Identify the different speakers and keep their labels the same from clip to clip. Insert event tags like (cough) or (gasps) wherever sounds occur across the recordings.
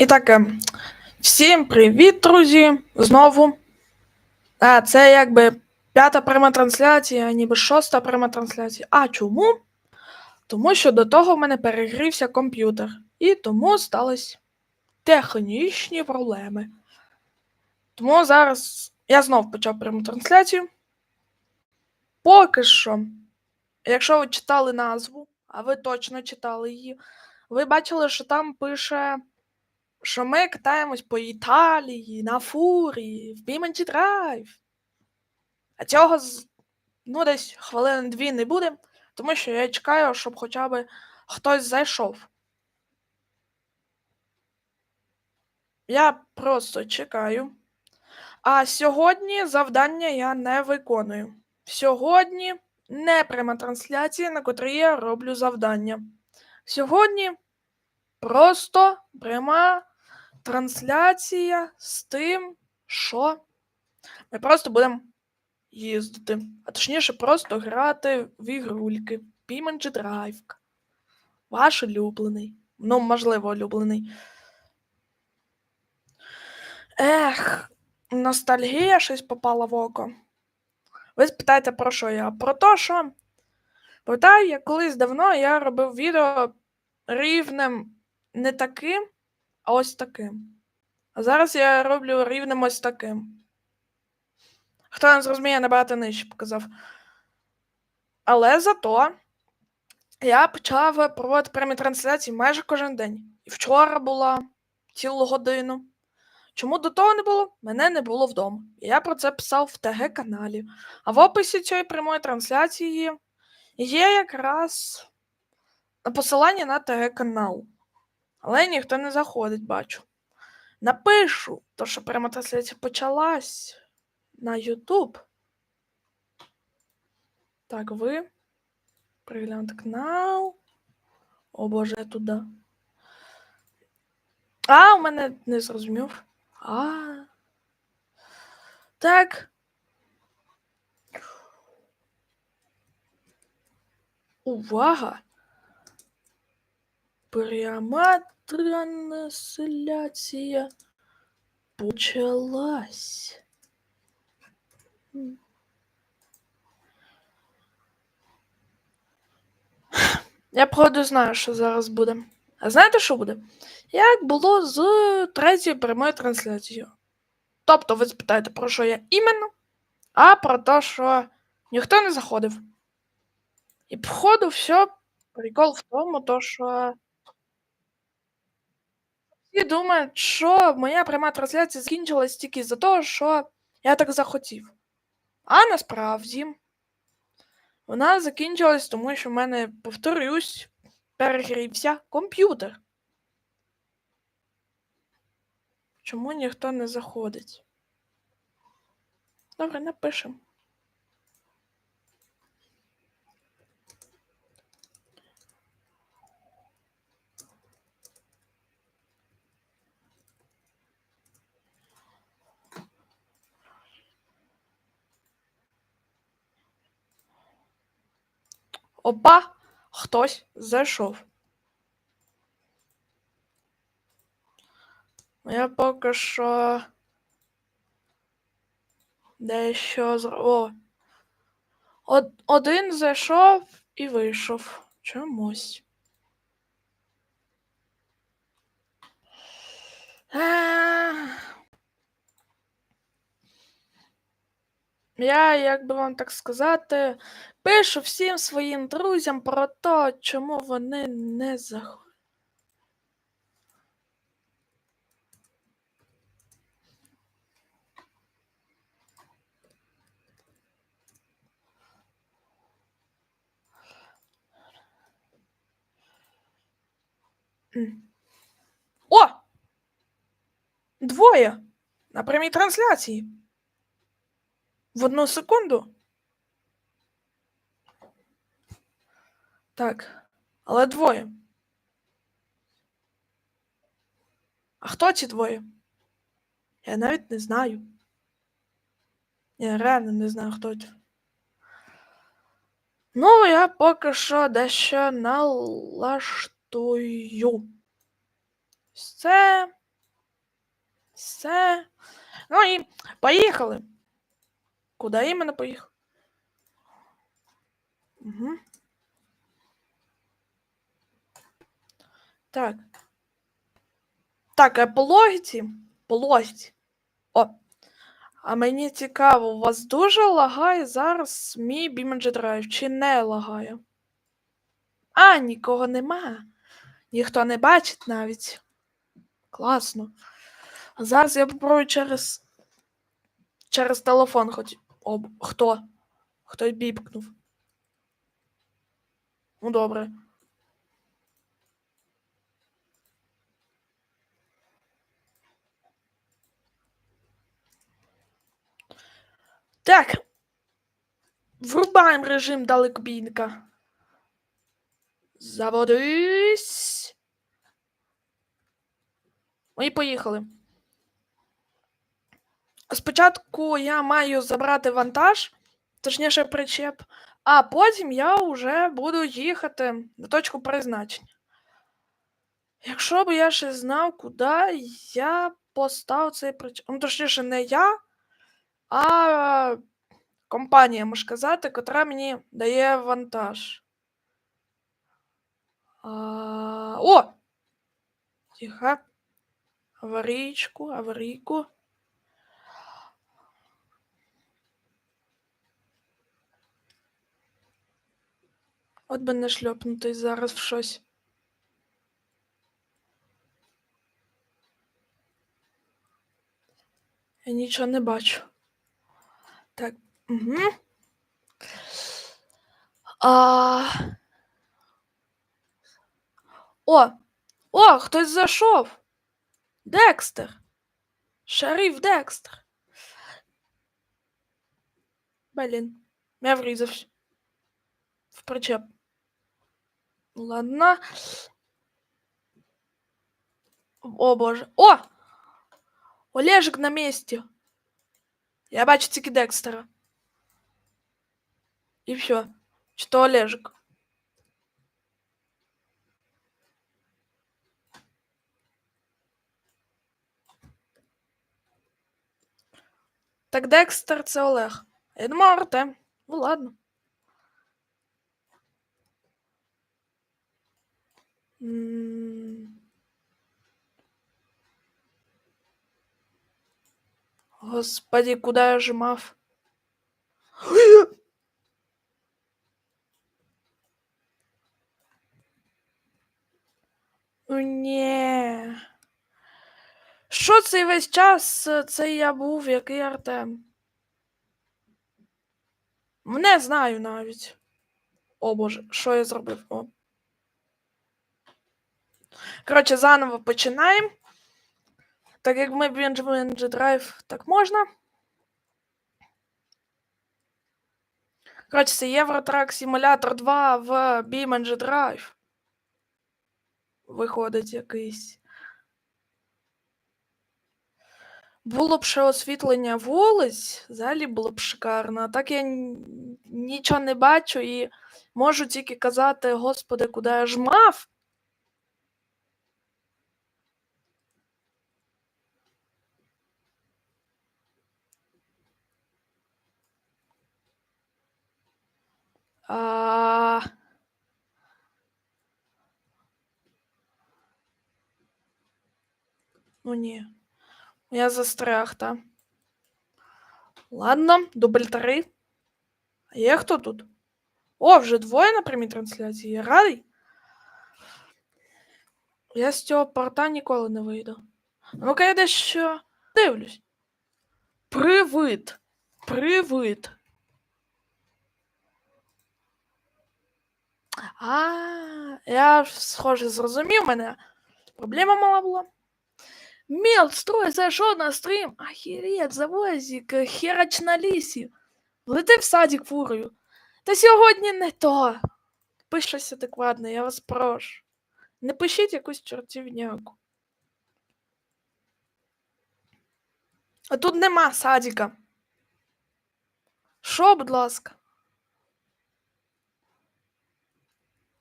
Speaker 1: І так, е, всім привіт, друзі! Знову. А, це якби п'ята пряма трансляція, ніби шоста пряма трансляція. А чому? Тому що до того в мене перегрівся комп'ютер. І тому стались технічні проблеми. Тому зараз я знов почав пряму трансляцію. Поки що, якщо ви читали назву, а ви точно читали її, ви бачили, що там пише що ми катаємось по Італії, на фурі, в Біманті Драйв. А цього ну, десь хвилин дві не буде, тому що я чекаю, щоб хоча б хтось зайшов. Я просто чекаю. А сьогодні завдання я не виконую. Сьогодні не пряма трансляція, на котрій я роблю завдання. Сьогодні просто пряма трансляція з тим, що ми просто будемо їздити. А точніше, просто грати в ігрульки. Піманджі Драйв. Ваш улюблений. Ну, можливо, улюблений. Ех, ностальгія щось попала в око. Ви спитаєте, про що я? Про те, що. Пам'ятаю, я колись давно я робив відео рівнем не таким, а ось таким. А зараз я роблю рівнем ось таким. Хто не зрозуміє, набагато нижче показав. Але зато я почав проводити прямі трансляції майже кожен день. І вчора була цілу годину. Чому до того не було? Мене не було вдома. І я про це писав в ТГ-каналі. А в описі цієї прямої трансляції є якраз посилання на ТГ-канал. Але ніхто не заходить, бачу. Напишу, то що пряма трансляція почалась на YouTube. Так, ви. Переглянути канал. О боже, я туди. А, у мене не зрозумів. А. Так. Увага! Пряма трансляція почалась. Я правда знаю, що зараз буде. А знаєте, що буде? Як було з третьою прямою трансляцією. Тобто ви спитаєте, про що я іменно, а про те, що ніхто не заходив. І походу все прикол в тому, то, що всі думають, що моя пряма трансляція закінчилась тільки за того, що я так захотів. А насправді вона закінчилась, тому що в мене, повторюсь, перегрівся комп'ютер. Чому ніхто не заходить? Добре, напишемо. Опа, хтось зайшов. Я поки що дещо зро... О. Од... Один зайшов і вийшов. Чомусь. Ех. Я, як би вам так сказати, пишу всім своїм друзям про те, чому вони не заходять. О! Двоє! На прямій трансляції. В одну секунду. Так. Але двоє. А хто ці двоє? Я навіть не знаю. Я реально не знаю, хто це. Ну, я поки що дещо налаштую. Ось Це Все. Ну і поїхали. Куди іменно поїхав? Угу. Так. Так, а по логіці? О. А мені цікаво, у вас дуже лагає зараз мій BeamNG Drive, чи не лагає? А, нікого нема. Ніхто не бачить навіть. Класно. Зараз я попробую через. Через телефон хоч. О, хто? Хто біпкнув? Ну, добре. Так. Врубаємо режим далекобійника. Заводись. І поїхали. Спочатку я маю забрати вантаж, точніше причеп, а потім я вже буду їхати на точку призначення. Якщо б я ще знав, куди я постав цей причеп. Ну, точніше, не я, а компанія, можна сказати, котра мені дає вантаж. А... О! Тихо. Аварійку, аварійку. От би не шльопнутись зараз в щось. Я нічого не бачу. Так. Угу. А... О! О, хтось зайшов. Декстер. Шериф Декстер. Блін, я врізався. В причеп. Ладно. О, боже. О! Олежик на місці. Я бачу тільки Декстера. І все. Чи то Олежик. Так Декстер це Олег. Я думав Артем. Ну ладно. Господи, куда я жимав? Ну ні. Що цей весь час е, це я був, який Артем? Не знаю навіть. О боже, що я зробив? О. Коротше, заново починаємо. Так як ми BNG Drive, так можна. Коротше, це Eurotrack Simulator 2 в BeamNG Drive. Виходить якийсь. Було б ще освітлення вулиць, взагалі було б шикарно. Так я нічого не бачу і можу тільки казати, господи, куди я ж мав. А... Ну ні. Я застряг, та. Ладно, дубль три. А є хто тут? О, вже двоє на прямій трансляції. Я радий. Я з цього порта ніколи не вийду. Ну-ка я дещо дивлюсь. Привид. Привид. А, я схоже, зрозумів мене. Проблема мала була. Мел, строй, зайшов на стрім. Охереть, завозик, херач на лісі. Лети в садик фурою. Та сьогодні не то. Пиш щось адекватне, я вас прошу. Не пишіть якусь чортівняку. А тут нема садика. Що, будь ласка?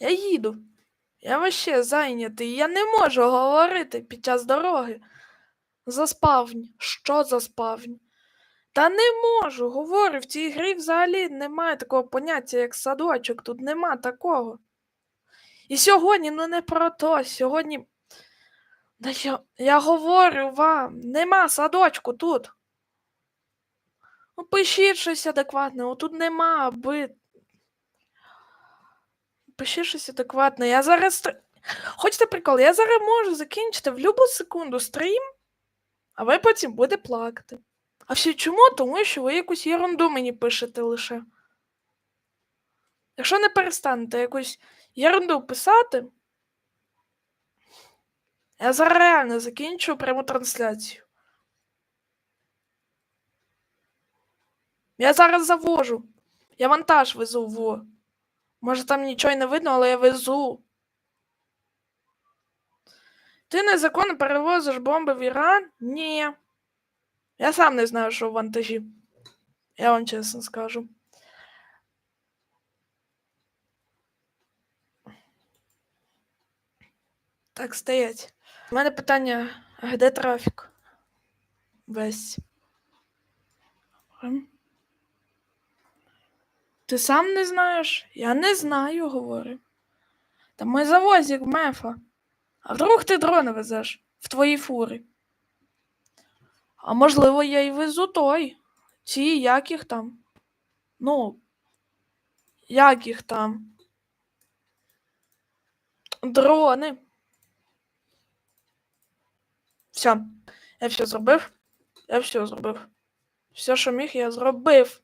Speaker 1: Я їду. Я вообще зайнятий. Я не можу говорити під час дороги. Заспавнь. Що заспавнь? Та не можу, говорю, в цій грі взагалі немає такого поняття, як садочок, тут нема такого. І сьогодні, ну не про то, сьогодні. Да я, я говорю вам, нема садочку тут. Ну, пишіть щось адекватне, отут нема, аби. Пишіть щось адекватне. Я зараз. Хочете прикол? Я зараз можу закінчити в будь-яку секунду стрім, а ви потім будете плакати. А все чому? Тому що ви якусь ерунду мені пишете лише. Якщо не перестанете якусь ерунду писати, я зараз реально закінчу пряму трансляцію. Я зараз завожу. Я вантаж везу во. Може там нічого й не видно, але я везу. Ти незаконно перевозиш бомби в Іран? Ні. Я сам не знаю, що в вантажі. Я вам чесно скажу. Так, стоять. У мене питання, а де трафік? Весь. Ти сам не знаєш? Я не знаю, говорю. Та ми завозик мефа. А вдруг ти дрони везеш в твої фури? А можливо, я й везу той. Ці, як їх там? Ну, як їх там? Дрони. Все, я все зробив. Я все зробив. Все, що міг, я зробив.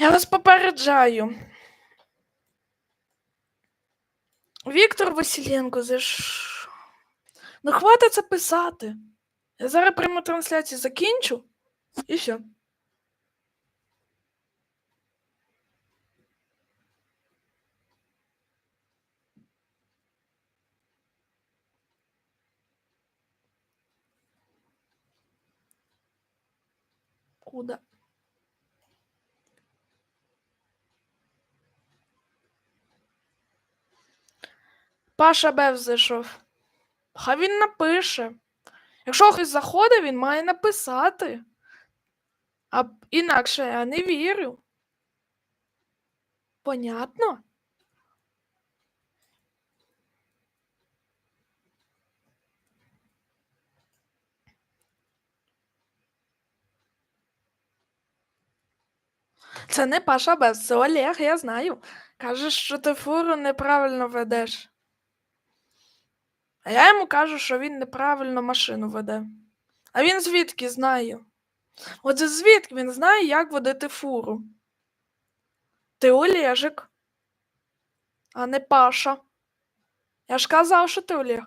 Speaker 1: Я вас попереджаю. Віктор Василенко, за що? Ну, хватить це писати. Я зараз пряму трансляцію закінчу і все. Куда? Паша Бев зайшов. Хай він напише. Якщо хтось заходить, він має написати. А інакше я не вірю. Понятно? Це не Паша Бев, це Олег, я знаю. Кажеш, що ти фуру неправильно ведеш. А я йому кажу, що він неправильно машину веде. А він звідки знає? Отже, звідки він знає, як водити фуру? Ти Олежик, а не Паша. Я ж казав, що ти Олег.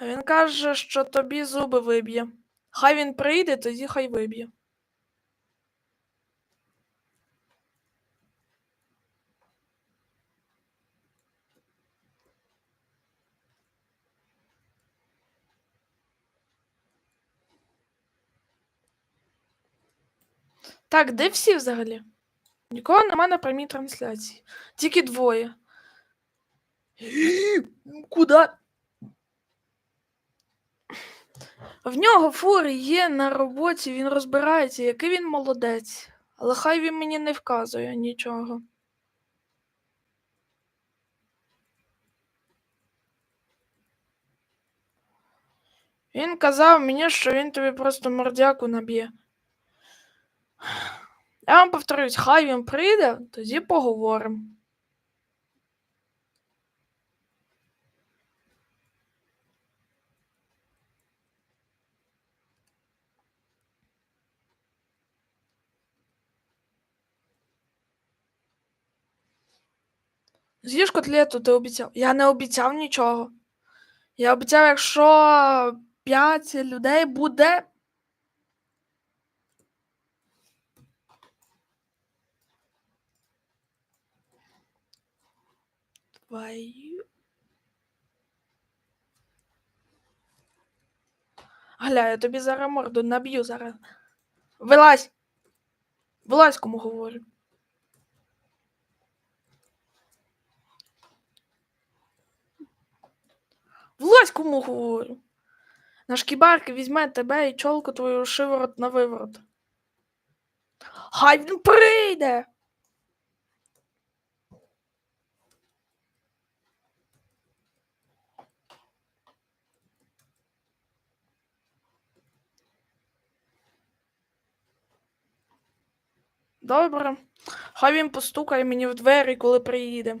Speaker 1: А він каже, що тобі зуби виб'є. Хай він прийде, тоді хай виб'є. Так, де всі взагалі? Нікого нема на прямій трансляції. Тільки двоє. (gasps) Куда? В нього фури є на роботі, він розбирається, який він молодець. Але хай він мені не вказує нічого. Він казав мені, що він тобі просто мордяку наб'є. Я вам повторюсь, хай він прийде, тоді поговоримо. З'їж котлету, ти обіцяв. Я не обіцяв нічого. Я обіцяв, якщо 5 людей буде. Твою. Гля, я тобі зараз морду наб'ю зараз. Вилазь! Вилазь, кому говорю. Влазь кому говорю. Наш кібарки візьме тебе і чолку твою шиворот на виворот. Хай він прийде. Добре. Хай він постукає мені в двері, коли приїде.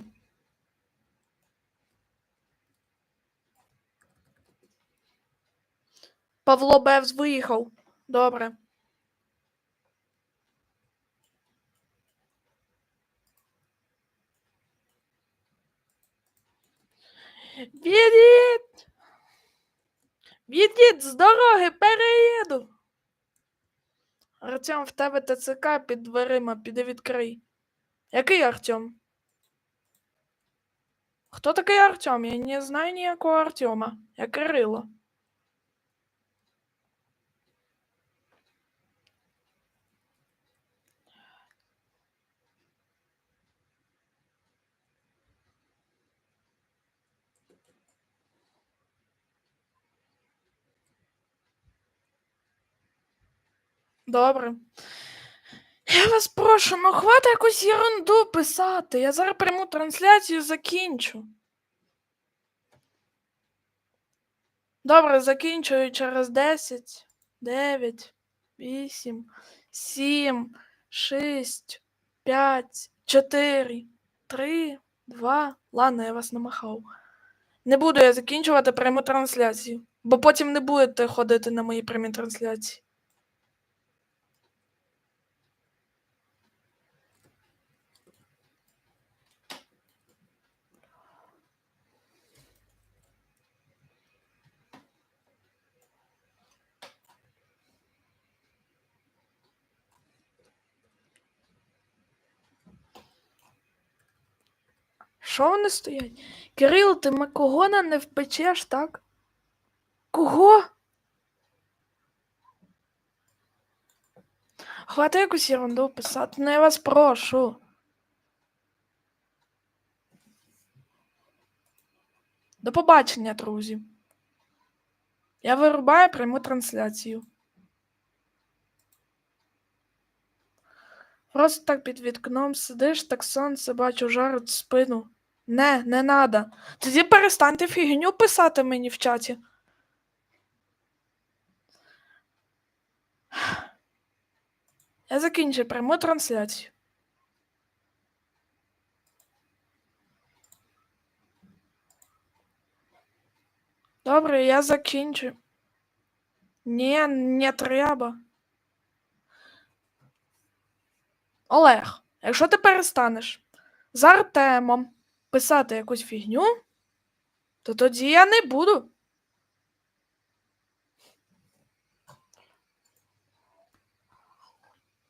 Speaker 1: Павло Бевз виїхав. Добре. Відіть! Відіть з дороги, переїду. Артем, в тебе ТЦК під дверима, піди відкрий. Який Артем? Хто такий Артем? Я не знаю ніякого Артема. Я Кирило. Добре. Я вас прошу, ну хватить якусь ерунду писати. Я зараз пряму трансляцію закінчу. Добре, закінчую через 10, 9, 8, 7, 6, 5, 4, 3, 2. Ладно, я вас намахав. Не буду я закінчувати пряму трансляцію, бо потім не будете ходити на мої прямі трансляції. Що вони стоять? Кирил, ти Макогона не впечеш, так? Кого? Хватить якусь ерунду писати, ну я вас прошу. До побачення, друзі. Я вирубаю пряму трансляцію. Просто так під вікном сидиш, так сонце бачу, жарить спину. Не, не надо. Тоді перестаньте фігню писати мені в чаті. Я закінчу пряму трансляцію. Добре, я закінчу. Ні, не треба. Олег, якщо ти перестанеш з Артемом писати якусь фігню, то тоді я не буду